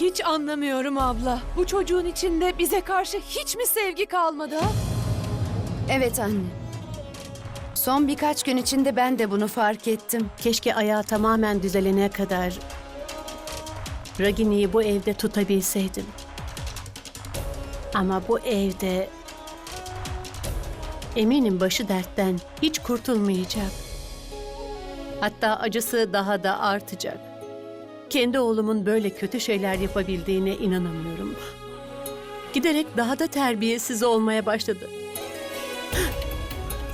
Hiç anlamıyorum abla. Bu çocuğun içinde bize karşı hiç mi sevgi kalmadı ha? Evet anne. Son birkaç gün içinde ben de bunu fark ettim. Keşke ayağı tamamen düzelene kadar Ragini'yi bu evde tutabilseydim. Ama bu evde eminim başı dertten hiç kurtulmayacak. Hatta acısı daha da artacak. Kendi oğlumun böyle kötü şeyler yapabildiğine inanamıyorum. Giderek daha da terbiyesiz olmaya başladı.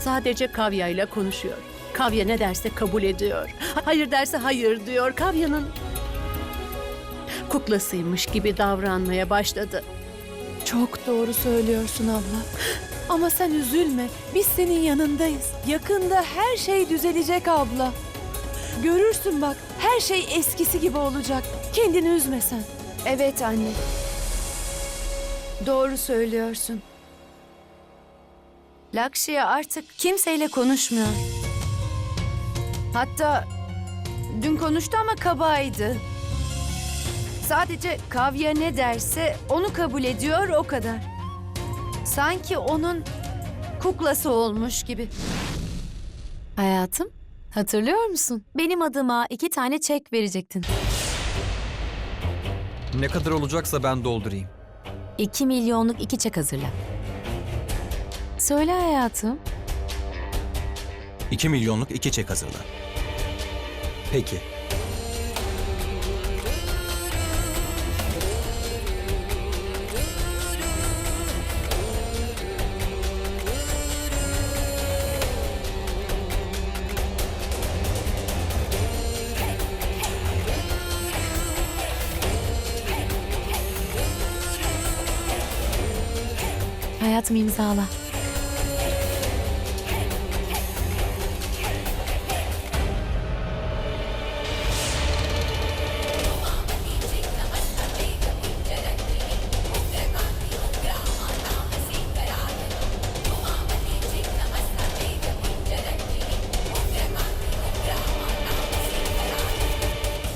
Sadece Kavya ile konuşuyor. Kavya ne derse kabul ediyor. Hayır derse hayır diyor. Kavya'nın kuklasıymış gibi davranmaya başladı. Çok doğru söylüyorsun abla. Ama sen üzülme. Biz senin yanındayız. Yakında her şey düzelecek abla. Görürsün bak her şey eskisi gibi olacak. Kendini üzme sen. Evet anne. Doğru söylüyorsun. Lakşya artık kimseyle konuşmuyor. Hatta dün konuştu ama kabaydı. Sadece Kavya ne derse onu kabul ediyor o kadar. Sanki onun kuklası olmuş gibi. Hayatım, hatırlıyor musun? Benim adıma iki tane çek verecektin. Ne kadar olacaksa ben doldurayım. İki milyonluk iki çek hazırla. Söyle hayatım. 2 milyonluk iki çek hazırla. Peki. Hayatım imzala.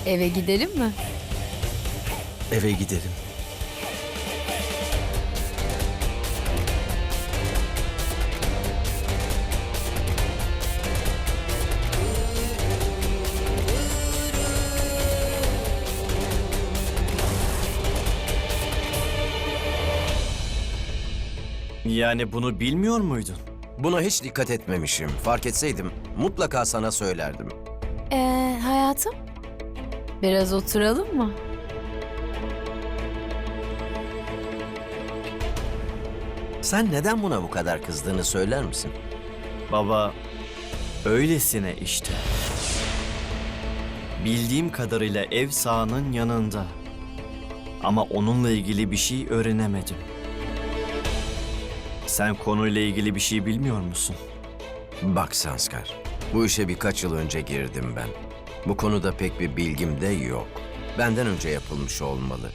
Eve gidelim mi? Eve gidelim. Yani bunu bilmiyor muydun? Buna hiç dikkat etmemişim. Fark etseydim mutlaka sana söylerdim. Ee, hayatım? Biraz oturalım mı? Sen neden buna bu kadar kızdığını söyler misin? Baba, öylesine işte. Bildiğim kadarıyla ev sahanın yanında. Ama onunla ilgili bir şey öğrenemedim. Sen konuyla ilgili bir şey bilmiyor musun? Bak Sanskar, bu işe birkaç yıl önce girdim ben. Bu konuda pek bir bilgim de yok. Benden önce yapılmış olmalı.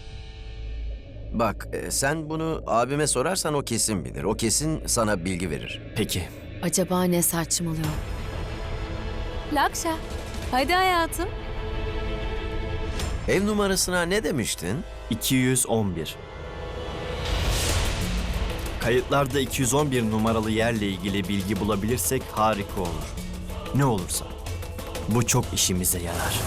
Bak, e, sen bunu abime sorarsan o kesin bilir. O kesin sana bilgi verir. Peki, Acaba ne saçmalıyor? Lakşa, hadi hayatım. Ev numarasına ne demiştin? 211. Kayıtlarda 211 numaralı yerle ilgili bilgi bulabilirsek harika olur. Ne olursa. Bu çok işimize yarar.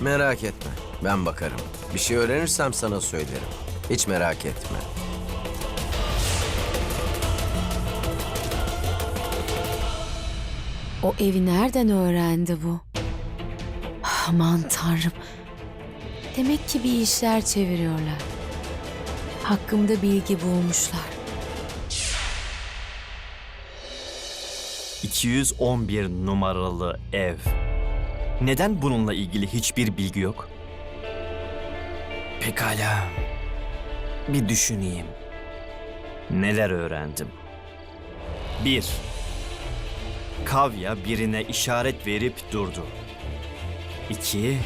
Merak etme, ben bakarım. Bir şey öğrenirsem sana söylerim. Hiç merak etme. O evi nereden öğrendi bu? Aman tanrım. Demek ki bir işler çeviriyorlar. Hakkımda bilgi bulmuşlar. 211 numaralı ev. Neden bununla ilgili hiçbir bilgi yok? Pekala. Bir düşüneyim. Neler öğrendim? 1. Kavya birine işaret verip durdu. 2.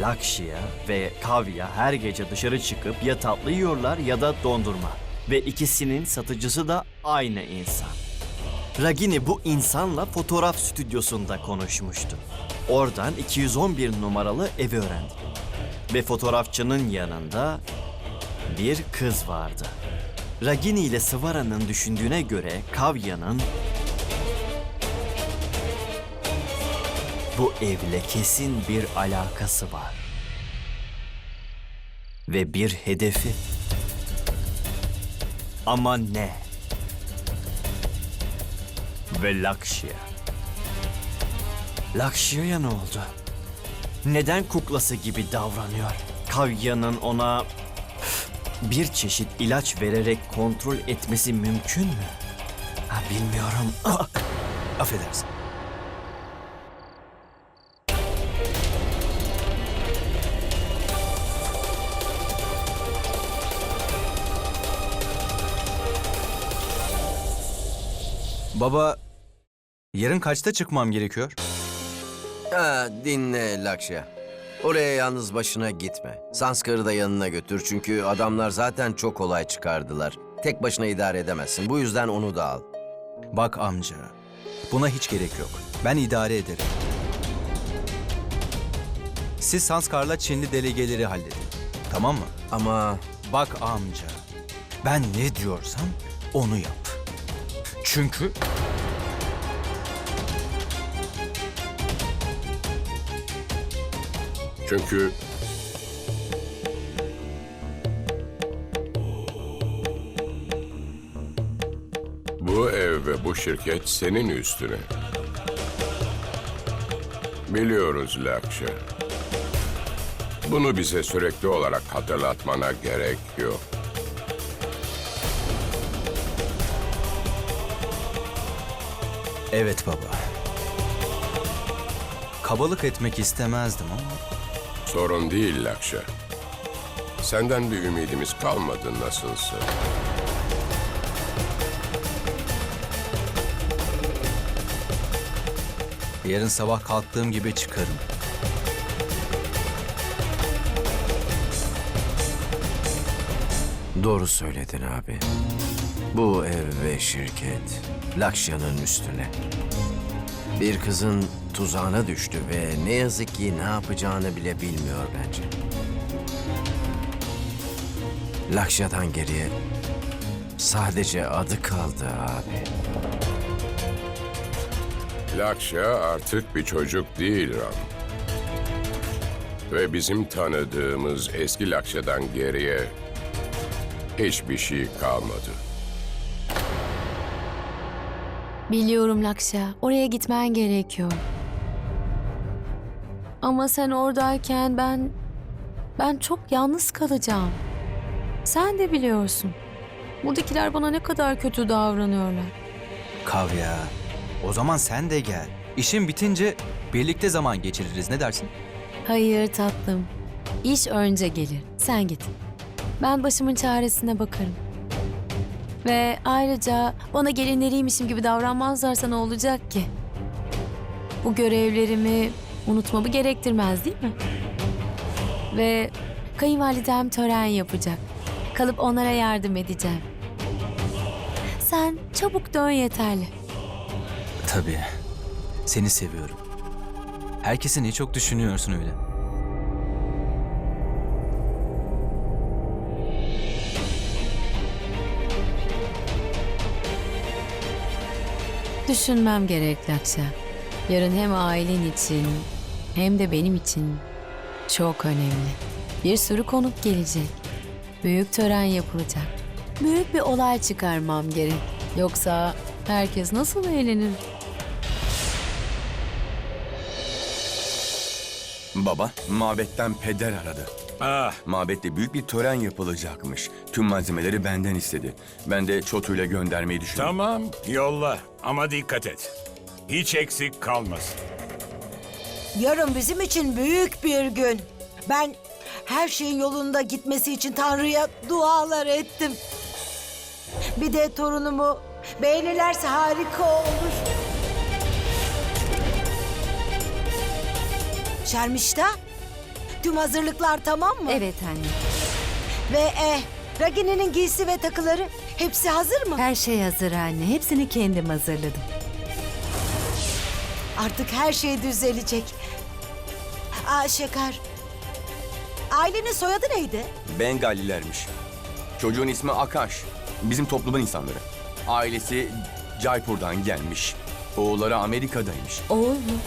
Lakşya ve Kavya her gece dışarı çıkıp ya tatlı yiyorlar ya da dondurma. Ve ikisinin satıcısı da aynı insan. Ragini bu insanla fotoğraf stüdyosunda konuşmuştu. Oradan 211 numaralı evi öğrendi. ve fotoğrafçının yanında bir kız vardı. Ragini ile Svara'nın düşündüğüne göre Kavya'nın bu evle kesin bir alakası var. Ve bir hedefi. Ama ne? Ve Lakşya. Lakşya'ya ne oldu? Neden kuklası gibi davranıyor? Kavya'nın ona bir çeşit ilaç vererek kontrol etmesi mümkün mü? Ha, bilmiyorum. Ah, Affedersin. Baba, yarın kaçta çıkmam gerekiyor? Ha, dinle Lakşya. Oraya yalnız başına gitme. Sanskar'ı da yanına götür çünkü adamlar zaten çok olay çıkardılar. Tek başına idare edemezsin. Bu yüzden onu da al. Bak amca, buna hiç gerek yok. Ben idare ederim. Siz Sanskar'la Çinli delegeleri halledin. Tamam mı? Ama Bak amca, ben ne diyorsam onu yap. Çünkü Çünkü bu ev ve bu şirket senin üstüne. Biliyoruz Lakşa. Bunu bize sürekli olarak hatırlatmana gerek yok. Evet baba. Kabalık etmek istemezdim ama Sorun değil Lakşa. Senden bir ümidimiz kalmadı nasılsa. yarın sabah kalktığım gibi çıkarım. doğru söyledin abi. Bu ev ve şirket Lakşya'nın üstüne. Bir kızın tuzağına düştü ve ne yazık ki ne yapacağını bile bilmiyor bence. Lakşya'dan geriye sadece adı kaldı abi. Lakşa artık bir çocuk değil Ram. Ve bizim tanıdığımız eski Lakşa'dan geriye hiçbir şey kalmadı. Biliyorum Lakşa. Oraya gitmen gerekiyor. Ama sen oradayken ben... Ben çok yalnız kalacağım. Sen de biliyorsun. Buradakiler bana ne kadar kötü davranıyorlar. Kavya, o zaman sen de gel. İşin bitince birlikte zaman geçiririz. Ne dersin? Hayır tatlım. İş önce gelir. Sen git. Ben başımın çaresine bakarım. Ve ayrıca bana gelinleriymişim gibi davranmazlarsa ne olacak ki? Bu görevlerimi unutmamı gerektirmez değil mi? Ve kayınvalidem tören yapacak. Kalıp onlara yardım edeceğim. Sen çabuk dön yeterli. Tabii. Seni seviyorum. Herkesi ne çok düşünüyorsun öyle. Düşünmem gerek Lakşa. Yarın hem ailen için hem de benim için çok önemli. Bir sürü konuk gelecek. Büyük tören yapılacak. Büyük bir olay çıkarmam gerek. Yoksa herkes nasıl eğlenir? Baba, mabetten peder aradı. Ah, Mabette büyük bir tören yapılacakmış. Tüm malzemeleri benden istedi. Ben de Çotu'yla göndermeyi düşündüm. tamam yolla ama dikkat et. Hiç eksik kalmasın. Yarın bizim için büyük bir gün. Ben her şeyin yolunda gitmesi için Tanrı'ya dualar ettim. Bir de torunumu beğenirlerse harika olur. Şermişta, tüm hazırlıklar tamam mı? Evet anne. Ve eh, Ragini'nin giysi ve takıları hepsi hazır mı? Her şey hazır anne. Hepsini kendim hazırladım. Artık her şey düzelecek. Aa Şeker. ailenin soyadı neydi? Bengallilermiş. Çocuğun ismi Akash. Bizim toplumun insanları. Ailesi Jaipur'dan gelmiş. Oğulları Amerika'daymış. Oğul mu?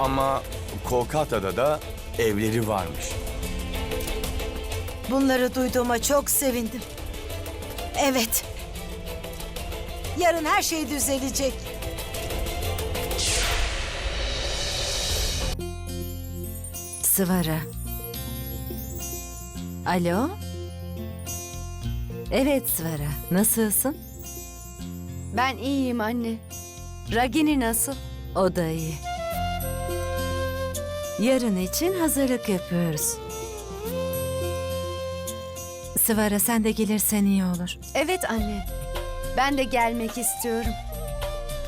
Ama Kolkata'da da evleri varmış. Bunları duyduğuma çok sevindim. Evet. Yarın her şey düzelecek. Sıvara. Alo? Evet Sıvara. Nasılsın? Ben iyiyim anne. Ragini nasıl? O da iyi. Yarın için hazırlık yapıyoruz. Sıvara sen de gelirsen iyi olur. Evet anne. Ben de gelmek istiyorum.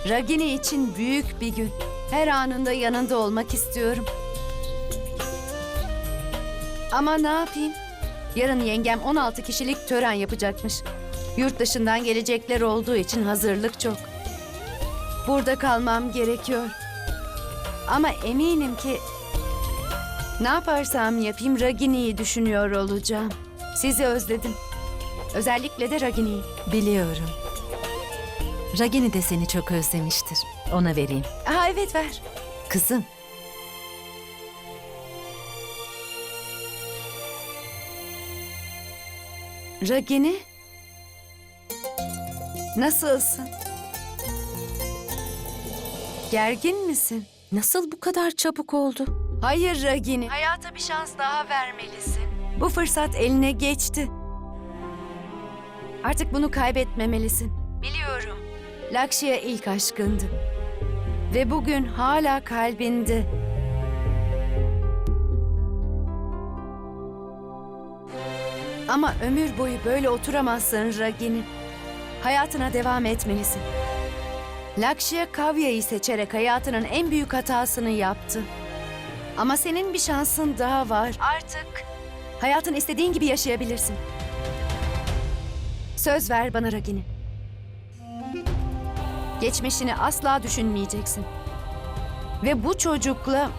Ragini için büyük bir gün. Her anında yanında olmak istiyorum. Ama ne yapayım? Yarın yengem 16 kişilik tören yapacakmış. Yurt dışından gelecekler olduğu için hazırlık çok. Burada kalmam gerekiyor. Ama eminim ki ne yaparsam yapayım Ragini'yi düşünüyor olacağım. Sizi özledim. Özellikle de Ragini'yi. Biliyorum. Ragini de seni çok özlemiştir. Ona vereyim. Ha evet ver. Kızım, Ragini? Nasılsın? Gergin misin? Nasıl bu kadar çabuk oldu? Hayır Ragini. Hayata bir şans daha vermelisin. Bu fırsat eline geçti. Artık bunu kaybetmemelisin. Biliyorum. Lakşya ilk aşkındı. Ve bugün hala kalbinde. Ama ömür boyu böyle oturamazsın Ragini. Hayatına devam etmelisin. Lakşya Kavya'yı seçerek hayatının en büyük hatasını yaptı. Ama senin bir şansın daha var. Artık hayatın istediğin gibi yaşayabilirsin. Söz ver bana Ragini. Geçmişini asla düşünmeyeceksin. Ve bu çocukla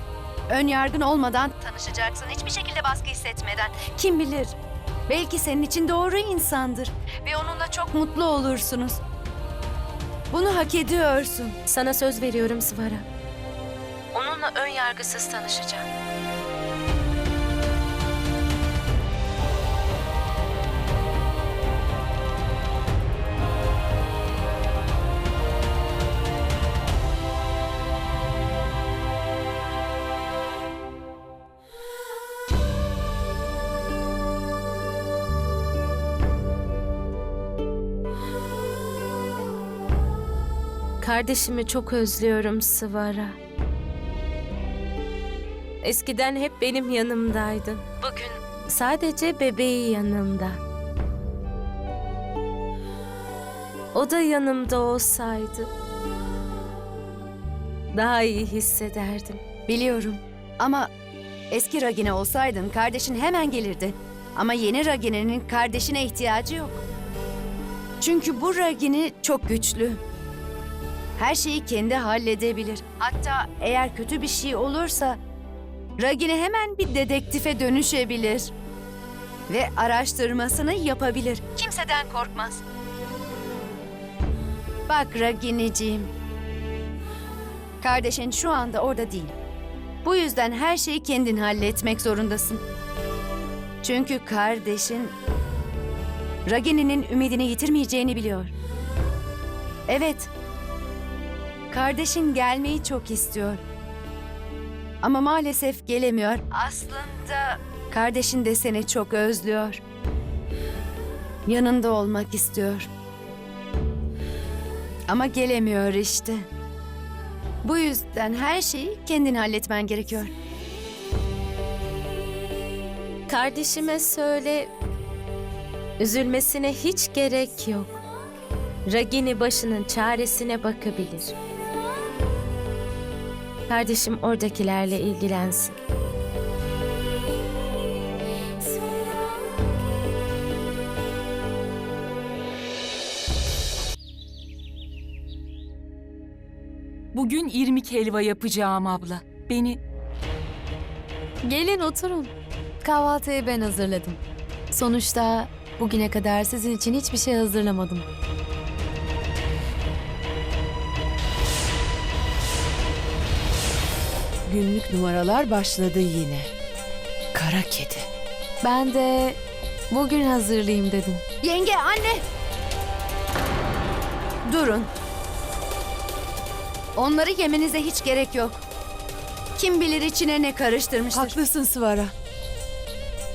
ön yargın olmadan tanışacaksın. Hiçbir şekilde baskı hissetmeden. Kim bilir? Belki senin için doğru insandır. Ve onunla çok mutlu olursunuz. Bunu hak ediyorsun. Sana söz veriyorum Sıvara. Onunla ön yargısız tanışacağım. Kardeşimi çok özlüyorum Sıvara. Eskiden hep benim yanımdaydın. Bugün sadece bebeği yanımda. O da yanımda olsaydı daha iyi hissederdim. Biliyorum. Ama eski Ragine olsaydın kardeşin hemen gelirdi. Ama yeni Ragine'nin kardeşine ihtiyacı yok. Çünkü bu Ragini çok güçlü. Her şeyi kendi halledebilir. Hatta eğer kötü bir şey olursa Ragini hemen bir dedektife dönüşebilir. Ve araştırmasını yapabilir. Kimseden korkmaz. Bak Ragini'ciğim. Kardeşin şu anda orada değil. Bu yüzden her şeyi kendin halletmek zorundasın. Çünkü kardeşin Ragini'nin ümidini yitirmeyeceğini biliyor. Evet. Kardeşin gelmeyi çok istiyor. Ama maalesef gelemiyor. Aslında kardeşin de seni çok özlüyor. Yanında olmak istiyor. Ama gelemiyor işte. Bu yüzden her şeyi kendin halletmen gerekiyor. Kardeşime söyle üzülmesine hiç gerek yok. Ragini başının çaresine bakabilir. Kardeşim oradakilerle ilgilensin. Bugün irmik helva yapacağım abla. Beni Gelin oturun. Kahvaltıyı ben hazırladım. Sonuçta bugüne kadar sizin için hiçbir şey hazırlamadım. Günlük numaralar başladı yine. Kara kedi. Ben de bugün hazırlayayım dedim. Yenge, anne! Durun. Onları yemenize hiç gerek yok. Kim bilir içine ne karıştırmıştır. Haklısın Svara.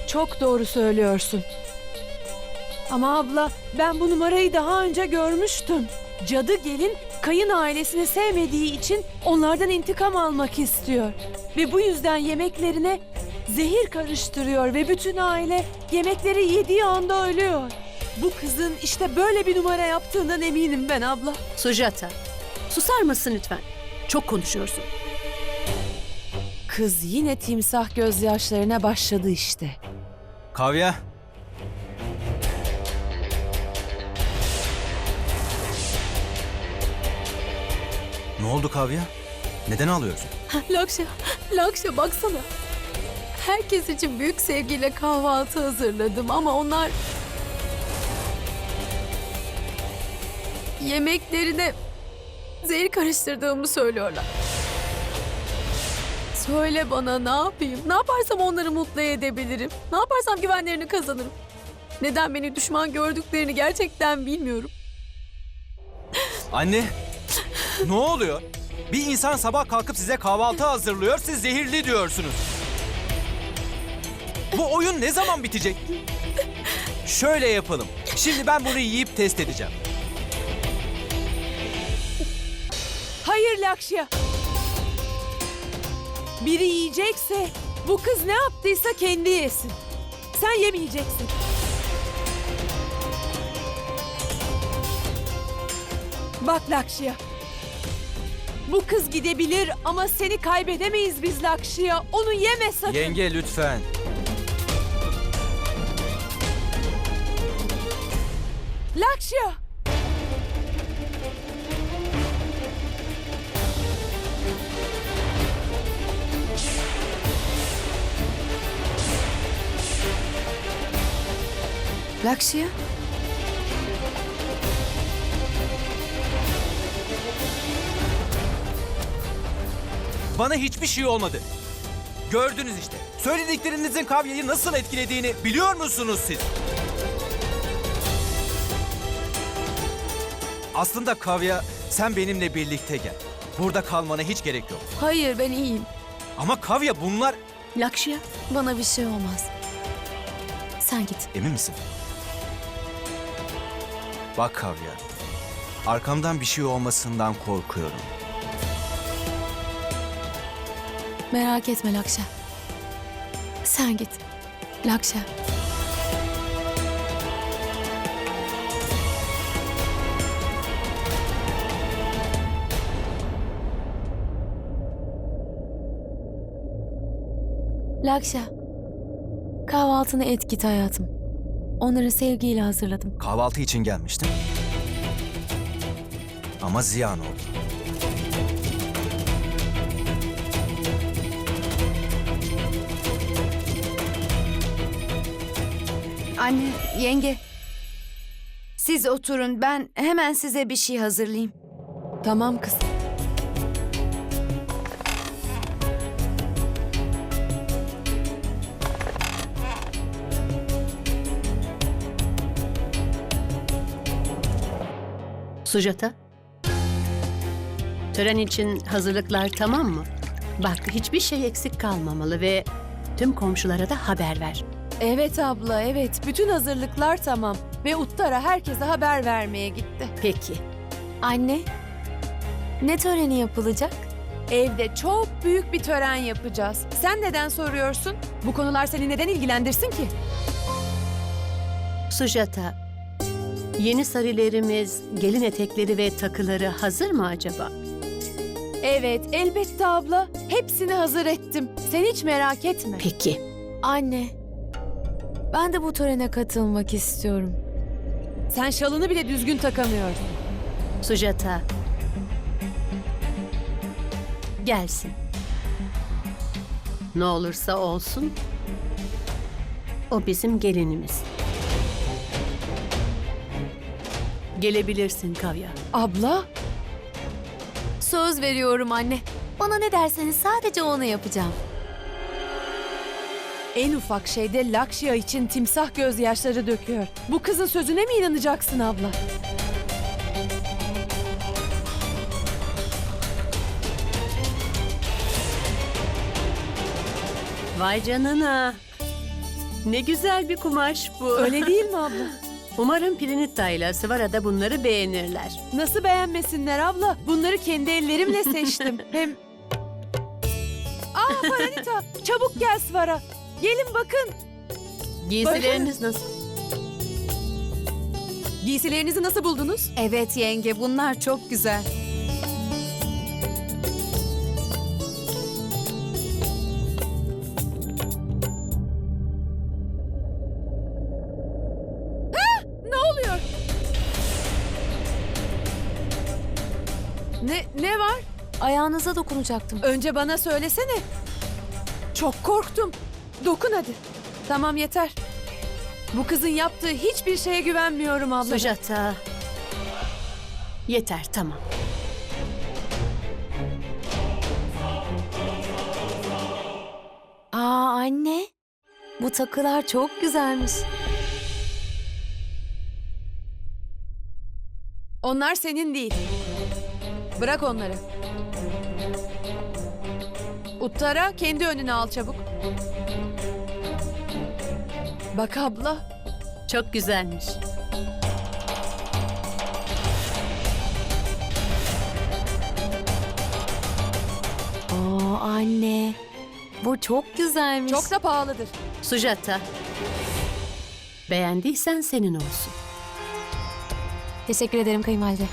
Çok doğru söylüyorsun. Ama abla ben bu numarayı daha önce görmüştüm. Cadı gelin kayın ailesini sevmediği için onlardan intikam almak istiyor. Ve bu yüzden yemeklerine zehir karıştırıyor ve bütün aile yemekleri yediği anda ölüyor. Bu kızın işte böyle bir numara yaptığından eminim ben abla. Sujata, susar mısın lütfen? Çok konuşuyorsun. Kız yine timsah gözyaşlarına başladı işte. Kavya. Ne oldu Kavya? Neden ağlıyorsun? Lakşa, Lakşa baksana. Herkes için büyük sevgiyle kahvaltı hazırladım ama onlar... Yemeklerine zehir karıştırdığımı söylüyorlar. Söyle bana ne yapayım? Ne yaparsam onları mutlu edebilirim? Ne yaparsam güvenlerini kazanırım? Neden beni düşman gördüklerini gerçekten bilmiyorum. Anne. Ne oluyor? Bir insan sabah kalkıp size kahvaltı hazırlıyor, siz zehirli diyorsunuz. Bu oyun ne zaman bitecek? Şöyle yapalım. Şimdi ben bunu yiyip test edeceğim. Hayır Lakşya. Biri yiyecekse bu kız ne yaptıysa kendi yesin. Sen yemeyeceksin. Bak Lakşya. Bu kız gidebilir ama seni kaybedemeyiz biz Lakşya. Onu yeme sakın. Yenge lütfen. Lakşya. Lakşya? Bana hiçbir şey olmadı. Gördünüz işte. Söylediklerinizin Kavya'yı nasıl etkilediğini biliyor musunuz siz? Aslında Kavya sen benimle birlikte gel. Burada kalmana hiç gerek yok. Hayır ben iyiyim. Ama Kavya bunlar... Lakşya, Bana bir şey olmaz. Sen git. Emin misin? Bak Kavya. Arkamdan bir şey olmasından korkuyorum. Merak etme Lakşa. Sen git. Lakşa. Lakşa. Kahvaltını et git hayatım. Onları sevgiyle hazırladım. Kahvaltı için gelmiştim. Ama ziyan oldu. Anne, yenge. Siz oturun ben hemen size bir şey hazırlayayım. Tamam kızım. Sujata. Tören için hazırlıklar tamam mı? Bak hiçbir şey eksik kalmamalı ve tüm komşulara da haber ver. Evet abla evet. Bütün hazırlıklar tamam. Ve Uttara herkese haber vermeye gitti. Peki. Anne. Ne töreni yapılacak? Evde çok büyük bir tören yapacağız. Sen neden soruyorsun? Bu konular seni neden ilgilendirsin ki? Sujata. Yeni sarilerimiz, gelin etekleri ve takıları hazır mı acaba? Evet, elbette abla. Hepsini hazır ettim. Sen hiç merak etme. Peki. Anne. Ben de bu törene katılmak istiyorum. Sen şalını bile düzgün takamıyordun. Sujata. Gelsin. Ne olursa olsun o bizim gelinimiz. Gelebilirsin Kavya. Abla, Söz veriyorum anne. Bana ne derseniz sadece onu yapacağım. En ufak şeyde Lakşya için timsah gözyaşları döküyor. Bu kızın sözüne mi inanacaksın abla? Vay canına. Ne güzel bir kumaş bu. Öyle değil mi abla? Umarım Pirinita ile Sıvara da bunları beğenirler. Nasıl beğenmesinler abla? Bunları kendi ellerimle seçtim. Hem... Aa Paranita, çabuk gel Svara. Gelin bakın. Giysileriniz nasıl? Giysilerinizi nasıl buldunuz? Evet yenge bunlar çok güzel. Ne oluyor? Ne ne var? Ayağınıza dokunacaktım. Önce bana söylesene. Çok korktum. Dokun hadi. Tamam yeter. Bu kızın yaptığı hiçbir şeye güvenmiyorum abla. Sujata. Yeter tamam. Aa anne. Bu takılar çok güzelmiş. Onlar senin değil. Bırak onları. Uttara kendi önüne al çabuk. Bak abla. Çok güzelmiş. Oo anne. Bu çok güzelmiş. Çok da pahalıdır. Sujata. Beğendiysen senin olsun. Teşekkür ederim kayınvalide.